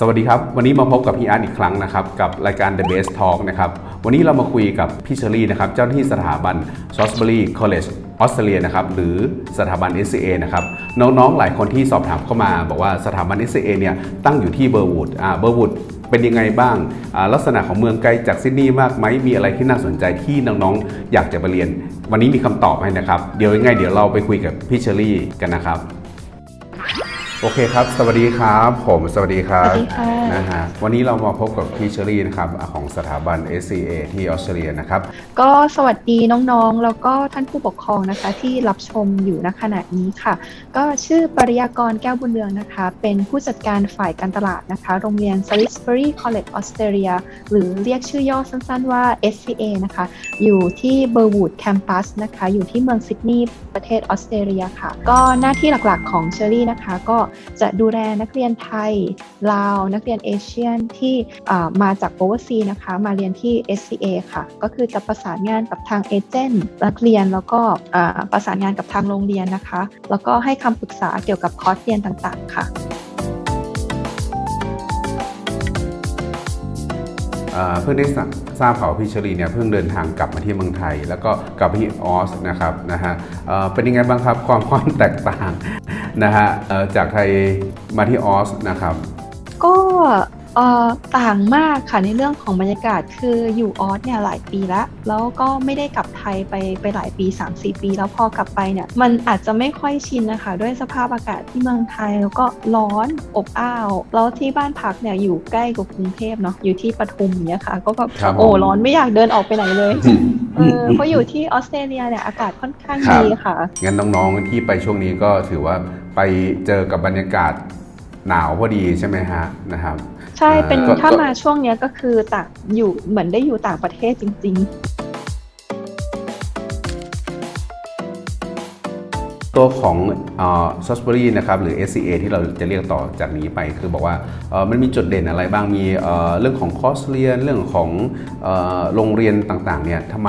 สวัสดีครับ วันนี้มาพบกับพี่อาร์ตอีกครั้งนะครับ กับรายการ The Best Talk นะครับ วันนี้เรามาคุยกับพี่เชอรี่นะครับ เจ้าหน้าที่สถาบัน Salisbury College ออสเตรเลียนะครับหรือสถาบัน SCA นะครับน้องๆหลายคนที่สอบถามเข้ามาบอกว่าสถาบัน SCA เนี่ยตั้งอยู่ที่เบอร์วูดอ่าเบอร์วูดเป็นยังไงบ้าง ลักษณะของเมืองไกลจากซิดนีย์มากไหม มีอะไรที่น่าสนใจที่น้องๆ อยากจะไปเรียน วันนี้มีคำตอบให้นะครับ เดี๋ยวยังไงเดี๋ยวเราไปคุยกับพี่เชอรี่กันนะครับ โอเคครับ สวัสดีครับ ผม สวัสดีครับสวัสดีค่ะ นะฮะ วันนี้เรามาพบกับพี่เชอรี่นะครับ ของสถาบัน SCA ที่ออสเตรเลียนะครับ ก็สวัสดีน้องๆ แล้วก็ท่านผู้ปกครองนะคะที่รับชมอยู่ณขณะนี้ค่ะ ก็ชื่อปริยากรแก้วบุญเรืองนะคะ เป็นผู้จัดการฝ่ายการตลาดนะคะ โรงเรียน Salisbury College Australia หรือเรียกชื่อย่อสั้นๆว่า SCA นะคะ อยู่ที่เบอร์วูดแคมปัสนะคะ อยู่ที่เมืองซิดนีย์ประเทศออสเตรเลียค่ะ ก็หน้าที่หลักๆของเชอรี่นะคะก็จะดูแลนักเรียนไทย ลาว นักเรียนเอเชียนที่มาจากโอเวอร์ซีนะคะ มาเรียนที่ SCA ค่ะ ก็คือจะประสานงานกับทางเอเจนต์นักเรียนแล้วก็ประสานงานกับทางโรงเรียนนะคะ แล้วก็ให้คำปรึกษาเกี่ยวกับคอร์สเรียนต่างๆ ค่ะเพิ่งได้ทราบข่าวพี่ชอรี่เนี่ยเพิ่งเดินทางกลับมาที่เมืองไทย แล้วก็กลับมาที่ออสนะครับนะฮะเอ่อเป็นยังไงบ้างครับความความแตกต่าง นะฮะเอ่อจากไทยมาที่ออสนะครับ ก็เอ่อต่างมากค่ะในเรื่องของบรรยากาศคืออยู่ออสเนี่ยหลายปีแล้ว แล้วก็ไม่ได้กลับไทยไปไปหลายปี 3-4 ปี แล้วพอกลับไปเนี่ยมันอาจจะไม่ค่อยชินนะคะด้วยสภาพอากาศที่เมืองไทยแล้วก็ร้อนอบอ้าวแล้วที่บ้านพักเนี่ยอยู่ใกล้กับกรุงเทพเนาะอยู่ที่ปทุมอย่างเนี้ยค่ะ ก็แบบครับผมโอ้ร้อนไม่อยากเดินออกไปไหนเลย เออเพราะอยู่ที่ออสเตรเลียเนี่ยอากาศค่อนข้างครับดีค่ะ งั้นน้องๆที่ไปช่วงนี้ก็ถือว่าไปเจอกับบรรยากาศหนาวพอดีใช่ไหมฮะนะครับ ใช่เป็นอ่าก็ถ้าก็มาช่วงเนี้ยก็คือต่างอยู่เหมือนได้อยู่ต่างประเทศจริง ๆ ตัวของซอสเบอรี่นะครับหรือ SCA ที่เราจะเรียกต่อจากนี้ไปคือบอกว่าเอ่อมันมีจุดเด่นอะไรบ้างมีเอ่อเรื่องของคอร์สเรียน เรื่องของเอ่อโรงเรียนต่างๆเนี่ยทำไม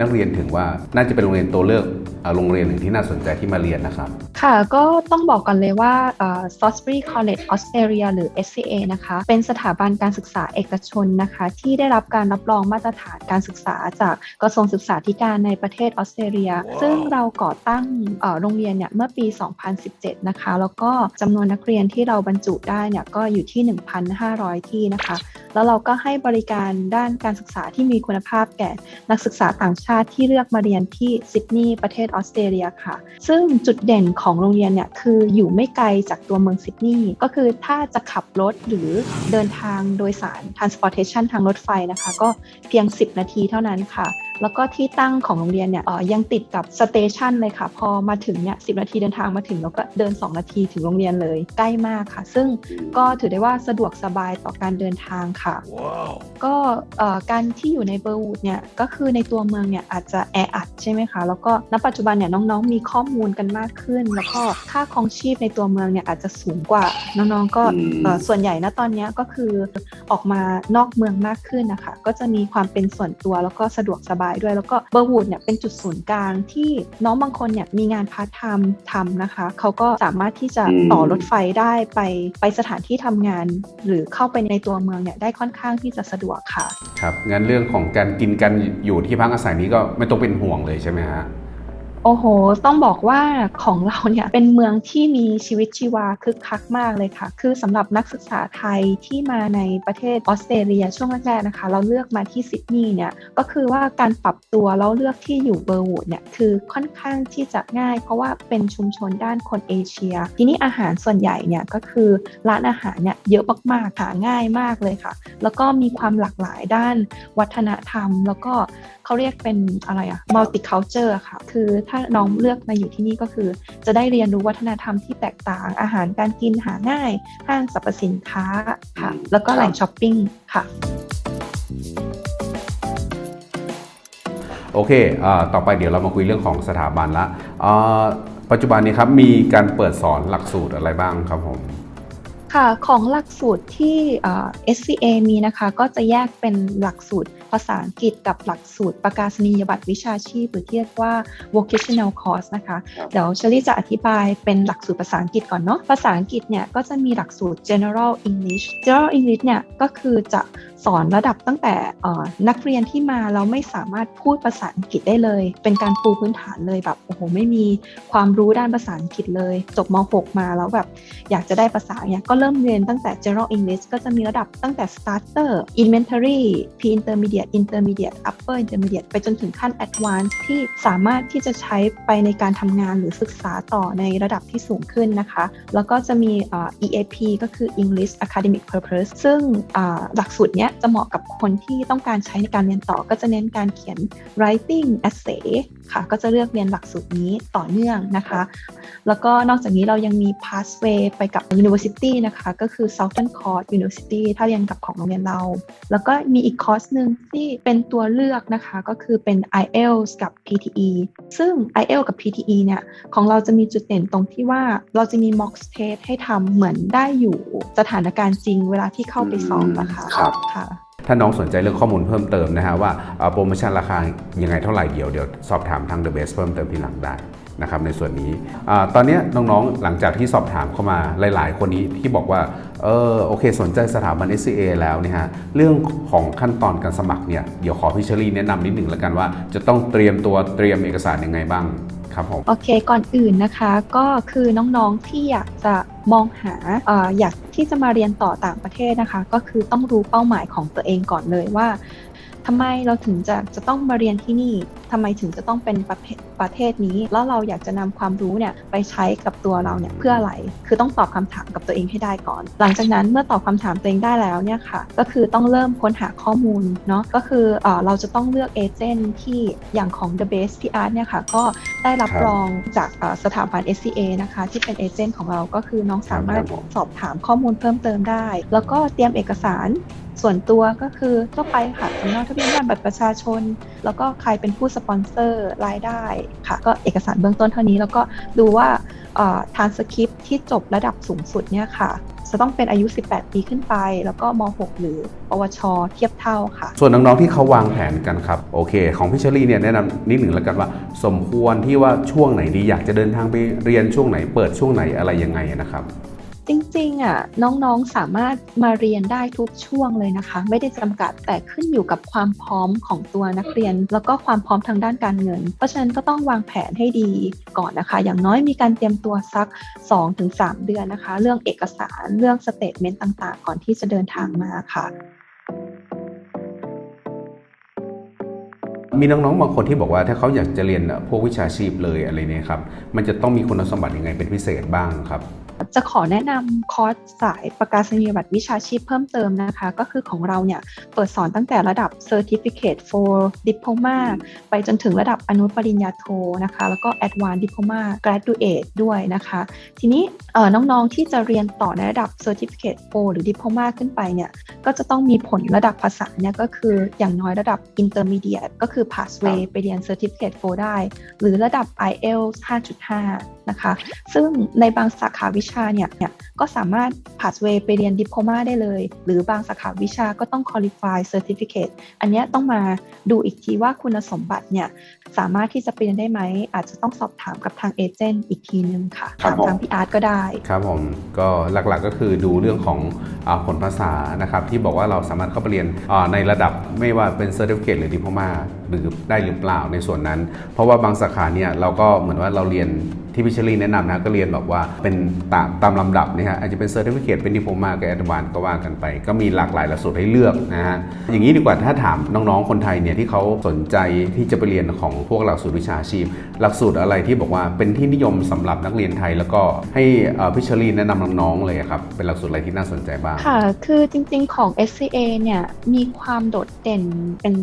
นักเรียนถึงว่าน่าจะเป็นโรงเรียนตัวเลือกเอ่อโรงเรียนหนึ่งที่น่าสนใจที่มาเรียนนะครับ ค่ะก็ต้องบอกกันเลยว่าเอ่อ Salisbury College Australia หรือ SCA นะคะ เป็นสถาบันการศึกษาเอกชนนะคะ ที่ได้รับการรับรองมาตรฐานการศึกษาจากกระทรวงศึกษาธิการในประเทศออสเตรเลีย ซึ่งเราก่อตั้งเอ่อโรงเรียนเนี่ยเมื่อปี 2017 นะคะ แล้วก็จำนวนนักเรียนที่เราบรรจุได้เนี่ยก็อยู่ที่ 1,500 ที่นะคะแล้วเราก็ให้บริการด้านการศึกษาที่มีคุณภาพแก่นักศึกษาต่างชาติที่เลือกมาเรียนที่ซิดนีย์ประเทศออสเตรเลียค่ะ ซึ่งจุดเด่นของโรงเรียนเนี่ยคืออยู่ไม่ไกลจากตัวเมืองซิดนีย์ก็คือถ้าจะขับรถหรือเดินทางโดยสาร transportation ทางรถไฟนะคะ ก็เพียง 10 นาทีเท่านั้นค่ะ แล้วก็ที่ตั้งของโรงเรียนเนี่ยออยังติดกับสเตชันเลยค่ะ พอมาถึงเนี่ยสินาทีเดินทางมาถึงแล้วก็เดิน 2 นาทีถึงโรงเรียนเลยใกล้มากค่ะ ซึ่งก็ถือได้ว่าสะดวกสบายต่อการเดินทางค่ะก็เอ่อการที่อยู่ในเบอร์วูดเนี่ยก็คือในตัวเมืองเนี่ยอาจจะแออัดใช่ไหมคะ แล้วก็ณปัจจุบันเนี่ยน้องๆมีข้อมูลกันมากขึ้น แล้วก็ค่าครองชีพในตัวเมืองเนี่ยอาจจะสูงกว่าน้องๆก็อืมเอ่อส่วนใหญ่ณตอนเนี้ยก็คือออกมานอกเมืองมากขึ้นนะคะก็จะมีความเป็นส่วนตัวแล้วก็สะดวกสบายด้วย แล้วก็เบอร์วูดเนี่ยเป็นจุดศูนย์กลางที่น้องบางคนเนี่ยมีงานพาร์ทไทม์ทำนะคะเขาก็สามารถที่จะอืมต่อรถไฟได้ไปไปสถานที่ทำงาน หรือเข้าไปในตัวเมืองเนี่ยได้ค่อนข้างที่จะสะดวกค่ะ ครับงั้นเรื่องของการกินกันอยู่ที่พักอาศัยนี้ก็ไม่ต้องเป็นห่วงเลยใช่ไหมฮะ โอ้โห ต้องบอกว่าของเราเนี่ยเป็นเมืองที่มีชีวิตชีวาคึกคักมากเลยค่ะ คือสำหรับนักศึกษาไทยที่มาในประเทศออสเตรเลียช่วงแรกๆนะคะ เราเลือกมาที่ซิดนีย์เนี่ย ก็คือว่าการปรับตัวแล้วเลือกที่อยู่เบอร์วูดเนี่ย คือค่อนข้างที่จะง่าย เพราะว่าเป็นชุมชนด้านคนเอเชีย ทีนี้อาหารส่วนใหญ่เนี่ยก็คือร้านอาหารเนี่ยเยอะมากๆหาง่ายมากเลยค่ะ แล้วก็มีความหลากหลายด้านวัฒนธรรม แล้วก็เขาเรียกเป็นอะไรอะ multicultural อะค่ะ คือถ้าน้องเลือกมาอยู่ที่นี่ก็คือ จะได้เรียนรู้วัฒนธรรมที่แตกต่าง อาหารการกินหาง่าย ห้างสรรพสินค้าค่ะอืมแล้วก็แหล่งช้อปปิ้งค่ะโอเคอ่าต่อไปเดี๋ยวเรามาคุยเรื่องของสถาบันละอ่าปัจจุบันนี้ครับมีการเปิดสอนหลักสูตรอะไรบ้างครับผมค่ะของหลักสูตรที่เอ่อ SCA มีนะคะก็จะแยกเป็นหลักสูตร ภาษาอังกฤษกับหลักสูตรประกาศนียบัตรวิชาชีพ หรือที่เรียกว่า vocational course นะคะครับเดี๋ยวเชลี่จะอธิบายเป็นหลักสูตรภาษาอังกฤษก่อนเนาะ ภาษาอังกฤษเนี่ยก็จะมีหลักสูตร general English general English เนี่ยก็คือจะสอนระดับตั้งแต่เอ่อนักเรียนที่มาแล้วไม่สามารถพูดภาษาอังกฤษได้เลย เป็นการปูพื้นฐานเลยแบบโอ้โหไม่มีความรู้ด้านภาษาอังกฤษเลย จบม .6 มาแล้วแบบอยากจะได้ภาษาเนี่ยก็เริ่มเรียนตั้งแต่ general English ก็จะมีระดับตั้งแต่ starter elementary pre intermediate intermediate upper intermediate ไปจนถึงขั้น advanced ที่สามารถที่จะใช้ไปในการทำงานหรือศึกษาต่อในระดับที่สูงขึ้นนะคะ แล้วก็จะมี EAP ก็คือ English Academic Purpose ซึ่งหลักสูตรเนี้ยจะเหมาะกับคนที่ต้องการใช้ในการเรียนต่อ ก็จะเน้นการเขียน writing essay ค่ะก็จะเลือกเรียนหลักสูตรนี้ต่อเนื่องนะคะ แล้วก็นอกจากนี้เรายังมี pathway ไปกับ university นะคะ ก็คือ Southern Coast University ถ้าเรียนกับของโรงเรียนเรา แล้วก็มีอีกคอร์สหนึ่งที่เป็นตัวเลือกนะคะก็คือเป็น IELTS กับ PTE ซึ่ง IELTS กับ PTE เนี่ยของเราจะมีจุดเด่นตรงที่ว่าเราจะมี mock test ให้ทำเหมือนได้อยู่สถานการณ์จริงเวลาที่เข้าไปสอบนะคะครับค่ะถ้าน้องสนใจเรื่องข้อมูลเพิ่มเติมนะฮะว่าเอ่อโปรโมชั่นราคายังไงเท่าไหร่เดี๋ยวเดี๋ยวสอบถามทาง The Best เพิ่มเติมทีหลังได้นะครับในส่วนนี้อาตอนเนี้ยน้องๆหลังจากที่สอบถามเข้ามาหลาย ๆ คนนี้ที่บอกว่า เออโอเค สนใจสถาบัน SCA แล้วเนี่ยฮะเรื่องของขั้นตอนการสมัครเนี่ยเดี๋ยวขอพี่เชอรี่แนะนำนิดหนึ่งแล้วกันว่า จะต้องเตรียมตัวเตรียมเอกสารยังไงบ้างครับผมโอเคก่อนอื่นนะคะก็คือน้องๆที่อยากจะมองหาออยากที่จะมาเรียนต่อต่างประเทศนะคะ ก็คือต้องรู้เป้าหมายของตัวเองก่อนเลยว่าทำไมเราถึงจะจะต้องมาเรียนที่นี่ ทำไมถึงจะต้องเป็นประเภทประเทศนี้ แล้วเราอยากจะนำความรู้เนี่ยไปใช้กับตัวเราเนี่ยเพื่ออะไร คือต้องตอบคำถามกับตัวเองให้ได้ก่อน หลังจากนั้นเมื่อตอบคำถามตัวเองได้แล้วเนี่ยค่ะ ก็คือต้องเริ่มค้นหาข้อมูลเนาะ ก็คือเออเราจะต้องเลือกเอเจนต์ที่อย่างของ The Base PR เนี่ยค่ะ ก็ได้รับครับรองจากเอ่อสถาบัน SCA นะคะ ที่เป็นเอเจนต์ของเราก็คือน้องสามารถครับผมสอบถามข้อมูลเพิ่มเติมได้ แล้วก็เตรียมเอกสารส่วนตัวก็คือทั่วไปค่ะสำเนาทะเบียนบ้านบัตรประชาชน แล้วก็ใครเป็นผู้สปอนเซอร์รายได้ค่ะ ก็เอกสารเบื้องต้นเท่านี้ แล้วก็ดูว่าทานสคริปที่จบระดับสูงสุดเนี่ยค่ะ จะต้องเป็นอายุ 18 ปีขึ้นไป แล้วก็ม .6 หรือปวช เทียบเท่าค่ะ ส่วนน้อง ๆ ที่เขาวางแผนกันครับ โอเค ของพี่เชอรี่เนี่ยแนะนำนิดหนึ่งแล้วกันว่า สมควรที่ว่าช่วงไหนดีอยากจะเดินทางไปเรียนช่วงไหน เปิดช่วงไหนอะไรยังไงนะครับ จริงๆอะน้องๆสามารถมาเรียนได้ทุกช่วงเลยนะคะ ไม่ได้จำกัดแต่ขึ้นอยู่กับความพร้อมของตัวนักเรียน แล้วก็ความพร้อมทางด้านการเงิน เพราะฉะนั้นก็ต้องวางแผนให้ดีก่อนนะคะ อย่างน้อยมีการเตรียมตัวสัก 2-3 เดือนนะคะ เรื่องเอกสารเรื่องสเตทเมนต์ต่างๆ ก่อนที่จะเดินทางมาค่ะมีน้องๆบางคนที่บอกว่าถ้าเขาอยากจะเรียนพวกวิชาชีพเลยอะไรเนี่ยครับ มันจะต้องมีคุณสมบัติยังไงเป็นพิเศษบ้างครับ จะขอแนะนำคอร์สสายประกาศนียบัตรวิชาชีพเพิ่มเติมนะคะ ก็คือของเราเนี่ยเปิดสอนตั้งแต่ระดับ Certificate for Diploma ไปจนถึงระดับอนุปริญญาโทนะคะ แล้วก็ Advanced Diploma Graduate ด้วยนะคะ ทีนี้เอ่อน้องๆที่จะเรียนต่อในระดับ Certificate 4หรือ Diploma ขึ้นไปเนี่ยก็จะต้องมีผลระดับภาษาเนี่ยก็คืออย่างน้อยระดับ Intermediate ก็คือ Pathway ไปเรียน Certificate 4ได้ หรือระดับ IELTS 5.5นะคะ ซึ่งในบางสาขาวิชาเนี่ยเนี่ยก็สามารถ pathway ไปเรียนดิ p โ o มาได้เลย หรือบางสาขาวิชาก็ต้อง qualify certificate อันเนี้ยต้องมาดูอีกทีว่าคุณสมบัติเนี่ยสามารถที่จะไปเรียนได้ไหม อาจจะต้องสอบถามกับทางเอเจนต์อีกทีนึงค่ะครัถาบมผมทางพี่อาร์ตก็ได้ ครับผม ก็หลักๆก็คือดูเรื่องของอาผลภาษานะครับที่บอกว่าเราสามารถเข้าไปเรียนอ่าในระดับไม่ว่าเป็นเซอร์ติฟิเคหรือดิ p โ o มาหรือได้หรือเปล่าในส่วนนั้น เพราะว่าบางสาขาเนี่ยเราก็เหมือนว่าเราเรียน ที่พิชลีแนะนำนะก็เรียนแบบว่าเป็นตามตามลำดับนะฮะอาจจะเป็นเซอร์ติฟิเคเป็นดิโ o มากับแอดวานก็ว่ากันไป ก็มีหลากหลายหลักสูตรให้เลือกนะฮะอย่างนี้ดีกว่าถ้าถามน้องๆคนไทยเนี่ยที่เขาสนใจที่จะไปเรียนของพวกหลักสูตรวิชาชีพ หลักสูตรอะไรที่บอกว่าเป็นที่นิยมสำหรับนักเรียนไทย แล้วก็ให้พิชลีแนะนำน้องๆเลยครับเป็นหลักสูตรอะไรที่น่าสนใจบ้างค่ะคือจริง ๆของ SCA เนี่ยมีความโดดเด่นเป็น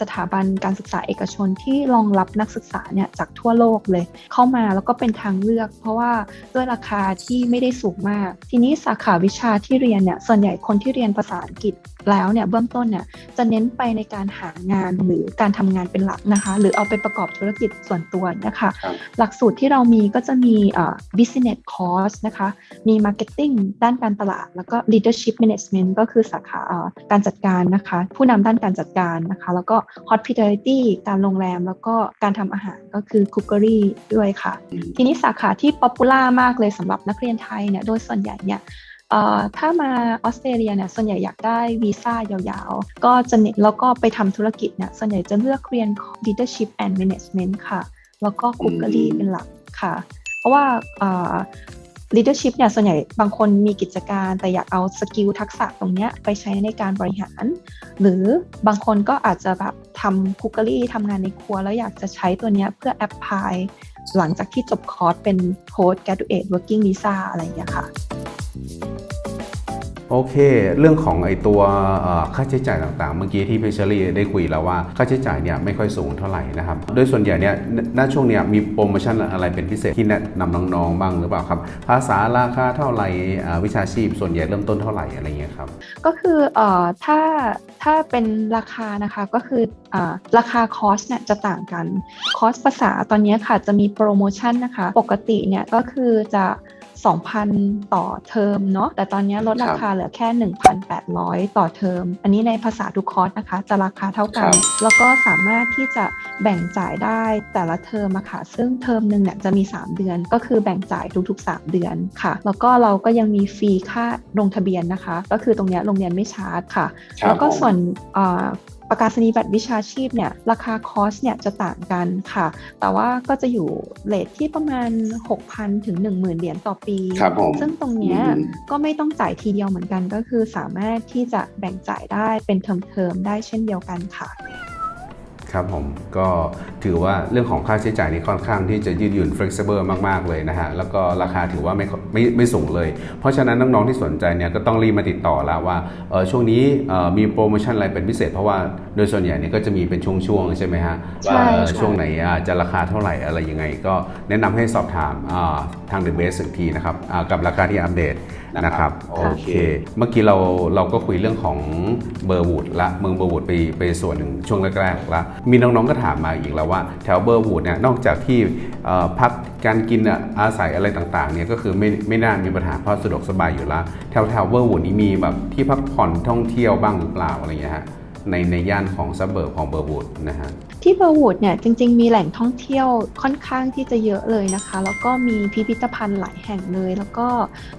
สถาบันการศึกษาเอกชนที่รองรับนักศึกษาเนี่ยจากทั่วโลกเลยเข้ามาแล้วก็เป็นเป็นทางเลือก เพราะว่าด้วยราคาที่ไม่ได้สูงมาก ทีนี้สาขาวิชาที่เรียนเนี่ยส่วนใหญ่คนที่เรียนภาษาอังกฤษแล้วเนี่ยเบื้องต้นเนี่ยจะเน้นไปในการหางานหรือการทำงานเป็นหลักนะคะ หรือเอาไปประกอบธุรกิจส่วนตัวนะคะครับหลักสูตรที่เรามีก็จะมีเอ่อ business course นะคะ มี marketing ด้านการตลาด แล้วก็ leadership management ก็คือสาขาเอ่อการจัดการนะคะ ผู้นำด้านการจัดการนะคะ แล้วก็ hospitality การโรงแรม แล้วก็การทำอาหารก็คือ cookery ด้วยค่ะทีนี้สาขาที่ป๊อปปูล่ามากเลยสำหรับนักเรียนไทยเนี่ยโดยส่วนใหญ่เนี่ยเอ่อถ้ามาออสเตรเลียเนี่ยส่วนใหญ่อยากได้วีซ่ายาวๆ ก็จะเน้นแล้วก็ไปทำธุรกิจเนี่ยส่วนใหญ่จะเลือกเรียน leadership and management ค่ะ แล้วก็ cookery อืมเป็นหลักค่ะ เพราะว่าเอ่อ leadership เนี่ยส่วนใหญ่บางคนมีกิจการแต่อยากเอาสกิลทักษะตรงเนี้ยไปใช้ในการบริหาร หรือบางคนก็อาจจะแบบทำคุกเกอรี่ทำงานในครัว แล้วอยากจะใช้ตัวเนี้ยเพื่อแอพพลาย หลังจากที่จบคอร์สเป็น post graduate working visa อะไรอย่างเงี้ยค่ะ โอเค เรื่องของไอตัวค่าใช้จ่ายต่างๆ เมื่อกี้ที่เพชรี่ได้คุยแล้วว่าค่าใช้จ่ายเนี่ยไม่ค่อยสูงเท่าไหร่นะครับ โดยส่วนใหญ่เนี่ยณช่วงเนี้ยมีโปรโมชั่นอะไรเป็นพิเศษที่แนะนำน้องๆบ้างหรือเปล่าครับ ภาษาราคาเท่าไหร่วิชาชีพส่วนใหญ่เริ่มต้นเท่าไหร่อะไรเงี้ยครับ ก็คืออถ้าถ้าเป็นราคานะคะก็คืออราคาคอร์สเนี่ยจะต่างกัน คอร์สภาษาตอนนี้ค่ะจะมีโปรโมชั่นนะคะ ปกติเนี่ยก็คือจะ 2,000 ต่อเทอมเนาะแต่ตอนนี้ลดราคาเหลือแค่ 1,800 ต่อเทอม อันนี้ในภาษาทุกคอร์สนะคะ จะราคาเท่ากันครับแล้วก็สามารถที่จะแบ่งจ่ายได้แต่ละเทอมอะค่ะ ซึ่งเทอมหนึ่งเนี่ยจะมี 3 เดือน ก็คือแบ่งจ่ายทุก ๆ 3 เดือนค่ะ แล้วก็เราก็ยังมีฟรีค่าลงทะเบียนนะคะ ก็คือตรงเนี้ยโรงเรียนไม่ชาร์จค่ะ แล้วก็ส่วนเอ่อ ประกาศนียบัตรวิชาชีพเนี่ยราคาคอร์สเนี่ยจะต่างกันค่ะ แต่ว่าก็จะอยู่เลทที่ประมาณ 6,000 ถึง 10,000 เหรียญต่อปีครับผมซึ่งตรงเนี้ยอืมก็ไม่ต้องจ่ายทีเดียวเหมือนกันก็คือสามารถที่จะแบ่งจ่ายได้เป็นเทอมๆได้เช่นเดียวกันค่ะ ครับผมก็ถือว่าเรื่องของค่าใช้จ่ายนี่ค่อนข้างที่จะยืดหยุ่น flexible มากๆเลยนะฮะแล้วก็ราคาถือว่าไม่ไม่ไม่สูงเลย เพราะฉะนั้นน้องๆที่สนใจเนี่ยก็ต้องรีบมาติดต่อแล้วว่าเออช่วงนี้เอ่อมีโปรโมชั่นอะไรเป็นพิเศษ เพราะว่าโดยส่วนใหญ่เนี่ยก็จะมีเป็นช่วงๆใช่ไหมฮะใช่ว่าเอ่อใช่ช่วงไหนอะจะราคาเท่าไหร่อะไรยังไง ก็แนะนำให้สอบถามอ่าทาง The Best อีกทีนะครับอ่ากับราคาที่อัปเดตนะครับโอเค เมื่อกี้เราเราก็คุยเรื่องของเบอร์วูดละเมืองเบอร์วูดไปไปส่วนหนึ่งช่วงแรกๆละมีน้องๆก็ถามมาอีกแล้วว่าแถวเบอร์วูดเนี่ยนอกจากที่เอ่อพักการกินอะอาศัยอะไรต่างๆเนี่ยก็คือไม่ไม่น่ามีปัญหาเพราะสะดวกสบายอยู่ละแถวแถวเบอร์วูดนี้มีแบบที่พักผ่อนท่องเที่ยวบ้างหรือเปล่าอะไรเงี้ยฮะ ในในย่านของซับเบิร์บของเบอร์วูดนะฮะที่เบอร์วูดเนี่ยจริง ๆ มีแหล่งท่องเที่ยวค่อนข้างที่จะเยอะเลยนะคะ แล้วก็มีพิพิธภัณฑ์หลายแห่งเลย แล้วก็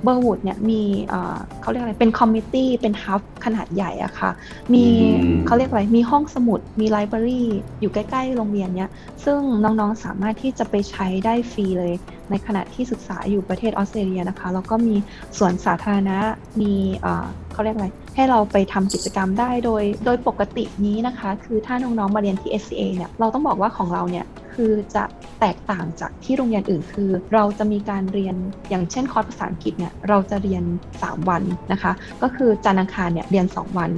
เบอร์วูดเนี่ยมีเอ่อเขาเรียกอะไรเป็นคอมมิตี้เป็นฮับขนาดใหญ่อะค่ะมีอืมเขาเรียกอะไรมีห้องสมุดมีไลบรารีอยู่ใกล้ ๆ โรงเรียนเนี่ยซึ่งน้องๆสามารถที่จะไปใช้ได้ฟรีเลย ในขณะที่ศึกษาอยู่ประเทศออสเตรเลียนะคะแล้วก็มีสวนสาธารณะมีเอ่อเขาเรียกอะไร ให้เราไปทำกิจกรรมได้โดย โดยปกตินี้นะคะ คือถ้าน้องๆมาเรียนที่ SCA เนี่ยเราต้องบอกว่าของเราเนี่ย คือจะแตกต่างจากที่โรงเรียนอื่นคือ เราจะมีการเรียนอย่างเช่นคอร์สภาษาอังกฤษเนี่ยเราจะเรียน 3 วันนะคะ ก็คือจันทร์อังคารเนี่ยเรียน 2 วัน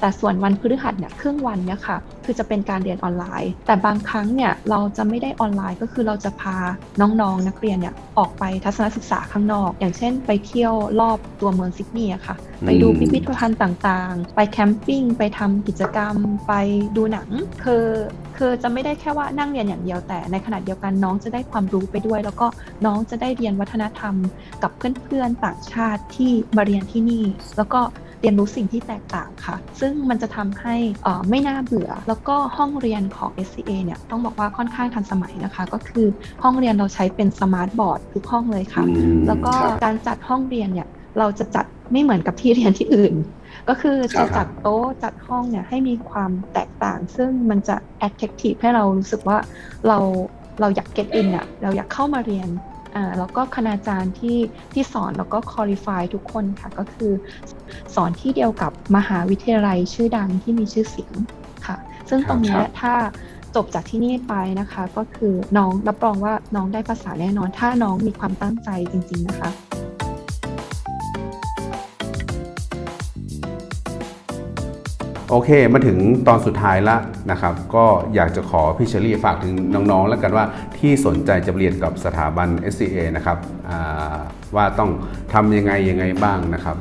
แต่ส่วนวันพฤหัสเนี่ยครึ่งวันเนี่ยค่ะคือจะเป็นการเรียนออนไลน์ แต่บางครั้งเนี่ยเราจะไม่ได้ออนไลน์ก็คือเราจะพาน้องๆนักเรียนเนี่ยออกไปทัศนศึกษาข้างนอก อย่างเช่น ไปเที่ยวรอบตัวเมืองซิดนีย์อะค่ะ ไปดูอืมพิพิธภัณฑ์ต่างๆ ไปแคมปิ้งไปทำกิจกรรม ไปดูหนัง คือ คือจะไม่ได้แค่ว่านั่งเรียนอย่างเดียวแต่ในขณะเดียวกันน้องจะได้ความรู้ไปด้วย แล้วก็น้องจะได้เรียนวัฒนธรรม กับเพื่อนๆต่างชาติที่มาเรียนที่นี่ แล้วก็เรียนรู้สิ่งที่แตกต่างค่ะ ซึ่งมันจะทำให้เอ่อไม่น่าเบื่อ แล้วก็ห้องเรียนของ SCA เนี่ยต้องบอกว่าค่อนข้างทันสมัยนะคะ ก็คือห้องเรียนเราใช้เป็นสมาร์ทบอร์ดทุกห้องเลยค่ะอืมแล้วก็ครับการจัดห้องเรียนเนี่ยเราจะจัด ไม่เหมือนกับที่เรียนที่อื่น ก็คือครัจะบจัดโต๊ะจัดห้องเนี่ยให้มีความแตกต่าง ซึ่งมันจะ attractive ให้เรารู้สึกว่าเราเราอยาก get in อะเราอยากเข้ามาเรียนอ่าแล้วก็คณาจารย์ที่ที่สอนแล้วก็ qualify ทุกคนค่ะก็คือ สอนที่เดียวกับมหาวิทยาลัยชื่อดังที่มีชื่อเสียงค่ะ ซึ่งตรงเนี้คยรับถ้าจบจากที่นี่ไปนะคะ ก็คือน้องรับรองว่าน้องได้ภาษาแน่นอน ถ้าน้องมีความตั้งใจจริง ๆนะคะ โอเคมาถึงตอนสุดท้ายละนะครับ ก็อยากจะขอพี่เชอรี่ฝากถึงน้องๆ แล้วกันว่าที่สนใจจะเรียนกับสถาบัน SCA นะครับว่าต้องทำยังไงยังไงบ้างนะครับ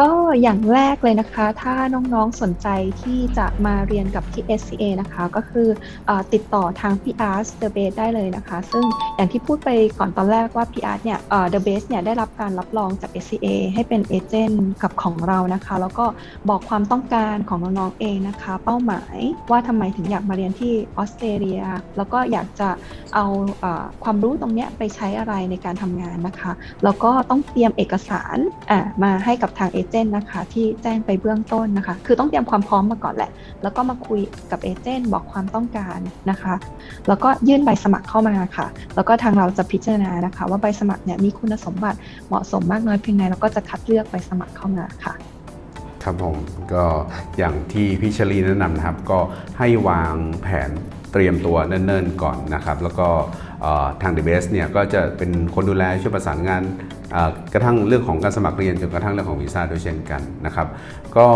ก็อย่างแรกเลยนะคะ ถ้าน้องๆสนใจที่จะมาเรียนกับที่ SCA นะคะ ก็คืออติดต่อทางพี่อาร์ต The Base ได้เลยนะคะ ซึ่งอย่างที่พูดไปก่อนตอนแรกว่าพี่อาร์ตเนี่ยเอ่อ The Base เนี่ยได้รับการรับรองจาก SCA ให้เป็นเอเจนต์กับของเรานะคะ แล้วก็บอกความต้องการของน้องๆเองนะคะ เป้าหมายว่าทำไมถึงอยากมาเรียนที่ออสเตรเลีย แล้วก็อยากจะเอาอความรู้ตรงเนี้ยไปใช้อะไรในการทำงานนะคะ แล้วก็ต้องเตรียมเอกสารมาให้กับทางเอเจนต์นะคะที่แจ้งไปเบื้องต้นนะคะ คือต้องเตรียมความพร้อมมาก่อนแหละ แล้วก็มาคุยกับเอเจนต์บอกความต้องการนะคะ แล้วก็ยื่นใบสมัครเข้ามาค่ะ แล้วก็ทางเราจะพิจารณานะคะ ว่าใบสมัครเนี่ยมีคุณสมบัติเหมาะสมมากน้อยเพียงใดแล้วก็จะคัดเลือกใบสมัครเข้ามาค่ะครับผมก็อย่างที่พี่ชอรี่แนะนำนะครับ ก็ให้วางแผนเตรียมตัวเนิ่นๆก่อนนะครับ แล้วก็ ทาง The Best เนี่ยก็จะเป็นคนดูแลช่วยประสานงานกระทั่งเรื่องของการสมัครเรียนจนกระทั่งเรื่องของวีซ่าด้วยเช่นกันนะครับ ก็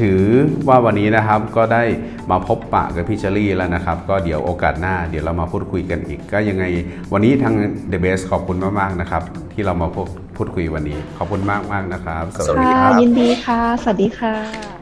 ถือว่าวันนี้นะครับก็ได้มาพบปะกับพี่เชอรี่แล้วนะครับ ก็เดี๋ยวโอกาสหน้าเดี๋ยวเรามาพูดคุยกันอีก ก็ยังไงวันนี้ทาง The Best ขอบคุณมาก ๆ นะครับ ที่เรามาพบพูดคุยวันนี้ ขอบคุณมากๆนะครับ สวัสดีครับยินดีค่ะ สวัสดีค่ะ